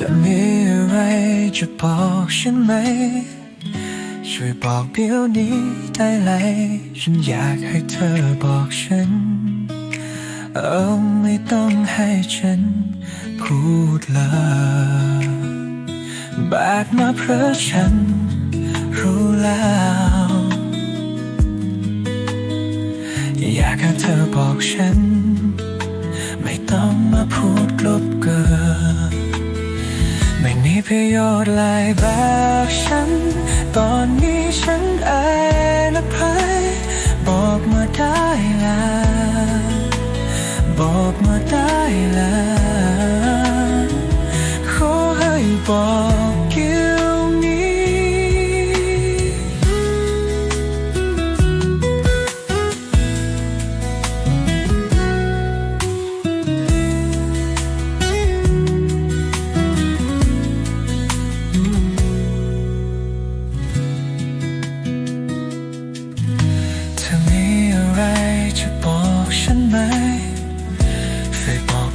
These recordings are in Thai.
ธอมีอะไรจะบอกฉันไหม ช่วยบอกเดี๋ยวนี้ได้เลยฉันอยากให้เธอบอกฉัน เออไม่ต้องให้ฉันพูดเลยแบบมาเพราะฉันรู้แล้ว อยากให้เธอบอกฉัน ไม่ต้องมาพูดกลบเกิน ประโยชน์หลายแบบฉัน ตอนนี้ฉันเองและใครบอกมาได้แล้วบอกมาได้แล้ว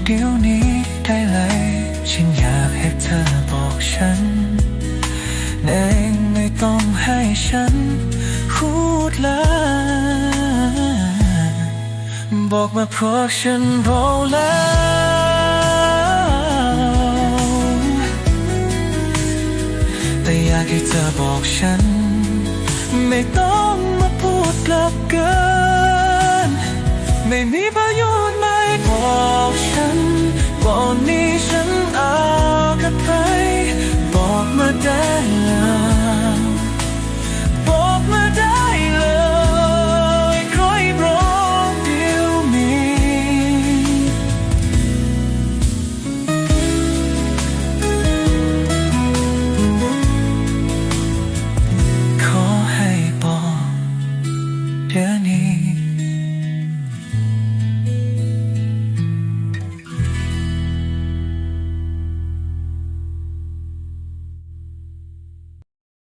เดี๋ยวนี้ได้เลยฉันอยากให้เธอบอกฉันเองไม่ต้องให้ฉันพูดเลยบอกมาเพราะฉันรู้แล้วแต่อยากให้เธอบอกฉัน ไม่ต้องมาพูดกลับกันไม่มีประโย